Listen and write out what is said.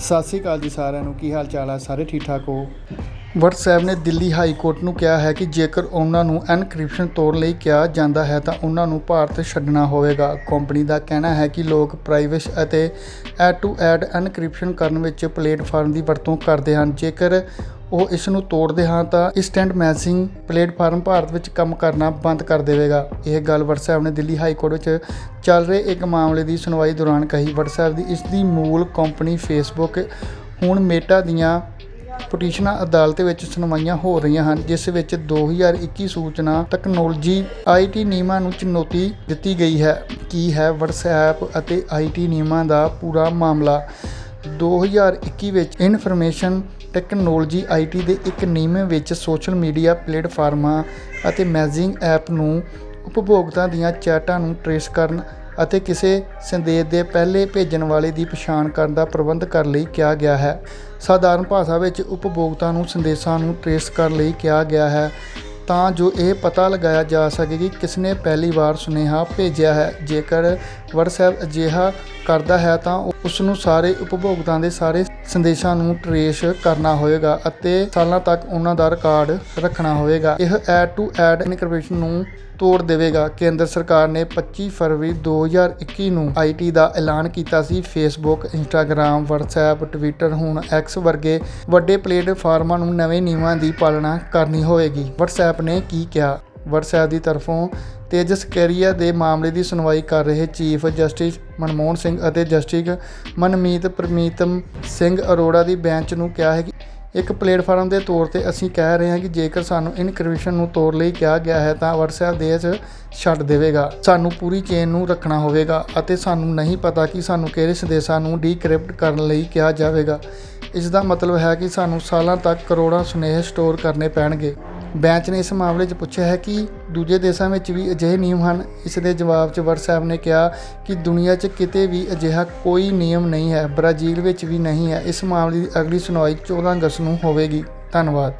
ਸਤਿ ਸ੍ਰੀ ਅਕਾਲ ਜੀ ਸਾਰਿਆਂ ਨੂੰ, ਕੀ ਹਾਲ ਚਾਲ ਹੈ ਸਾਰੇ ਠੀਕ ਠਾਕ ਹੋ? ਵਟਸਐਪ ਨੇ ਦਿੱਲੀ ਹਾਈ ਕੋਰਟ ਨੂੰ ਕਿਹਾ ਹੈ ਕਿ ਜੇਕਰ ਉਹਨਾਂ ਨੂੰ ਐਨਕ੍ਰਿਪਸ਼ਨ ਤੋੜ ਲਈ ਕਿਹਾ ਜਾਂਦਾ ਹੈ ਤਾਂ ਉਹਨਾਂ ਨੂੰ ਭਾਰਤ ਛੱਡਣਾ ਹੋਵੇਗਾ। ਕੰਪਨੀ ਦਾ ਕਹਿਣਾ ਹੈ ਕਿ ਲੋਕ ਪ੍ਰਾਈਵੇਸ਼ ਅਤੇ ਐਡ ਟੂ ਐਡ ਐਨਕ੍ਰਿਪਸ਼ਨ ਕਰਨ ਵਿੱਚ ਪਲੇਟਫਾਰਮ ਦੀ ਵਰਤੋਂ ਕਰਦੇ ਹਨ। ਜੇਕਰ ਉਹ ਇਸ ਨੂੰ ਤੋੜਦੇ ਹਾਂ ਤਾਂ ਇਸਟੈਂਟ ਮੈਸਿੰਗ ਪਲੇਟਫਾਰਮ ਭਾਰਤ ਵਿੱਚ ਕੰਮ ਕਰਨਾ ਬੰਦ ਕਰ ਦੇਵੇਗਾ। ਇਹ ਗੱਲ ਵਟਸਐਪ ਨੇ ਦਿੱਲੀ ਹਾਈ ਕੋਰਟ ਵਿੱਚ ਚੱਲ ਰਹੇ ਇੱਕ ਮਾਮਲੇ ਦੀ ਸੁਣਵਾਈ ਦੌਰਾਨ ਕਹੀ। ਵਟਸਐਪ ਦੀ ਇਸ ਦੀ ਮੂਲ ਕੰਪਨੀ ਫੇਸਬੁੱਕ ਹੁਣ ਮੇਟਾ ਦੀਆਂ ਪਟੀਸ਼ਨਾਂ ਅਦਾਲਤ ਵਿੱਚ ਸੁਣਵਾਈਆਂ ਹੋ ਰਹੀਆਂ ਹਨ, ਜਿਸ ਵਿੱਚ 2021 ਸੂਚਨਾ ਟੈਕਨੋਲੋਜੀ ਆਈਟੀ ਨਿਯਮਾਂ ਨੂੰ ਚੁਣੌਤੀ ਦਿੱਤੀ ਗਈ ਹੈ। ਕੀ ਹੈ WhatsApp ਅਤੇ ਆਈਟੀ ਨਿਯਮਾਂ ਦਾ ਪੂਰਾ ਮਾਮਲਾ? 2021 ਵਿੱਚ ਇਨਫੋਰਮੇਸ਼ਨ ਟੈਕਨੋਲੋਜੀ ਆਈਟੀ ਦੇ ਇੱਕ ਨਿਯਮ ਵਿੱਚ ਸੋਸ਼ਲ ਮੀਡੀਆ ਪਲੇਟਫਾਰਮਾਂ ਅਤੇ ਮੈਸੇਜਿੰਗ ਐਪ ਨੂੰ ਉਪਭੋਗਤਾ ਦੀਆਂ ਚੈਟਾਂ ਨੂੰ ਟਰੇਸ ਕਰਨ ਅਤੇ ਕਿਸੇ ਸੰਦੇਸ਼ ਦੇ ਪਹਿਲੇ ਭੇਜਣ ਵਾਲੇ ਦੀ ਪਛਾਣ ਕਰਨ ਦਾ ਪ੍ਰਬੰਧ ਕਰਨ ਲਈ ਕਿਹਾ ਗਿਆ ਹੈ। ਸਾਧਾਰਨ ਭਾਸ਼ਾ ਵਿੱਚ ਉਪਭੋਗਤਾ ਨੂੰ ਸੰਦੇਸ਼ਾਂ ਨੂੰ ਟਰੇਸ ਕਰਨ ਲਈ ਕਿਹਾ ਗਿਆ ਹੈ। ਤਾਂ ਜੋ ਇਹ ਪਤਾ ਲਗਾਇਆ ਜਾ ਸਕੇ ਕਿ ਕਿਸਨੇ ਪਹਿਲੀ ਵਾਰ ਸੁਨੇਹਾ ਭੇਜਿਆ ਹੈ। ਜੇਕਰ WhatsApp ਅਜਿਹਾ ਕਰਦਾ ਹੈ ਤਾਂ ਉਸ ਨੂੰ ਸਾਰੇ ਉਪਭੋਗਤਾ ਦੇ ਸਾਰੇ ਸੰਦੇਸ਼ਾਂ ਨੂੰ ਟਰੇਸ ਕਰਨਾ ਹੋਵੇਗਾ ਅਤੇ ਸਾਲਾਂ ਤੱਕ ਉਹਨਾਂ ਦਾ ਰਿਕਾਰਡ ਰੱਖਣਾ ਹੋਵੇਗਾ। ਇਹ ਐਡ ਟੂ ਐਡ ਇਨਕ੍ਰਿਪਸ਼ਨ ਨੂੰ ਤੋੜ ਦੇਵੇਗਾ। ਕੇਂਦਰ ਸਰਕਾਰ ਨੇ 25 ਫਰਵਰੀ 2021 ਨੂੰ ਆਈਟੀ ਦਾ ਐਲਾਨ ਕੀਤਾ ਸੀ। ਫੇਸਬੁੱਕ ਇੰਸਟਾਗ੍ਰam WhatsApp ਟਵਿੱਟਰ ਹੁਣ X ਵਰਗੇ ਵੱਡੇ ਪਲੇਟਫਾਰਮਾਂ ਨੂੰ ਨਵੇਂ ਨਿਯਮਾਂ ਦੀ ਪਾਲਣਾ ਕਰਨੀ ਹੋਵੇਗੀ। WhatsApp ਨੇ ਕੀ ਕਿਹਾ? ਵਟਸਐਪ ਦੀ ਤਰਫੋਂ ਤੇਜਸ ਕੈਰੀਆ ਦੇ ਮਾਮਲੇ ਦੀ ਸੁਣਵਾਈ ਕਰ ਰਹੇ ਚੀਫ ਜਸਟਿਸ ਮਨਮੋਹਨ ਸਿੰਘ ਅਤੇ ਜਸਟਿਸ ਮਨਮੀਤ ਪ੍ਰਮੀਤਮ ਸਿੰਘ ਅਰੋੜਾ ਦੀ ਬੈਂਚ ਨੂੰ ਕਿਹਾ ਹੈ ਕਿ ਇੱਕ ਪਲੇਟਫਾਰਮ ਦੇ ਤੌਰ ਤੇ ਅਸੀਂ ਕਹਿ ਰਹੇ ਹਾਂ ਕਿ ਜੇਕਰ ਸਾਨੂੰ ਇਨਕ੍ਰਿਪਸ਼ਨ ਨੂੰ ਤੋੜ ਲਈ ਕਿਹਾ ਗਿਆ ਹੈ ਤਾਂ WhatsApp ਦੇਸ਼ ਛੱਡ ਦੇਵੇਗਾ। ਸਾਨੂੰ ਪੂਰੀ ਚੇਨ ਨੂੰ ਰੱਖਣਾ ਹੋਵੇਗਾ ਅਤੇ ਸਾਨੂੰ ਨਹੀਂ ਪਤਾ ਕਿ ਸਾਨੂੰ ਕਿਹੜੇ ਸੰਦੇਸ਼ਾਂ ਨੂੰ ਡੀਕ੍ਰਿਪਟ ਕਰਨ ਲਈ ਕਿਹਾ ਜਾਵੇਗਾ। ਇਸ ਦਾ ਮਤਲਬ ਹੈ ਕਿ ਸਾਨੂੰ ਸਾਲਾਂ ਤੱਕ ਕਰੋੜਾਂ ਸੁਨੇਹੇ ਸਟੋਰ ਕਰਨੇ ਪੈਣਗੇ। ਬੈਂਚ ਨੇ ਇਸ ਮਾਮਲੇ 'ਚ ਪੁੱਛਿਆ ਹੈ ਕਿ ਦੂਜੇ ਦੇਸ਼ਾਂ ਵਿੱਚ ਵੀ ਅਜਿਹੇ ਨਿਯਮ ਹਨ। ਇਸ ਦੇ ਜਵਾਬ 'ਚ ਵਟਸਐਪ ਨੇ ਕਿਹਾ ਕਿ ਦੁਨੀਆ 'ਚ ਕਿਤੇ ਵੀ ਅਜਿਹਾ ਕੋਈ ਨਿਯਮ ਨਹੀਂ ਹੈ। ਬ੍ਰਾਜ਼ੀਲ ਵਿੱਚ ਵੀ ਨਹੀਂ ਹੈ। ਇਸ ਮਾਮਲੇ ਦੀ ਅਗਲੀ ਸੁਣਵਾਈ 14 ਅਗਸਤ ਨੂੰ ਹੋਵੇਗੀ। ਧੰਨਵਾਦ।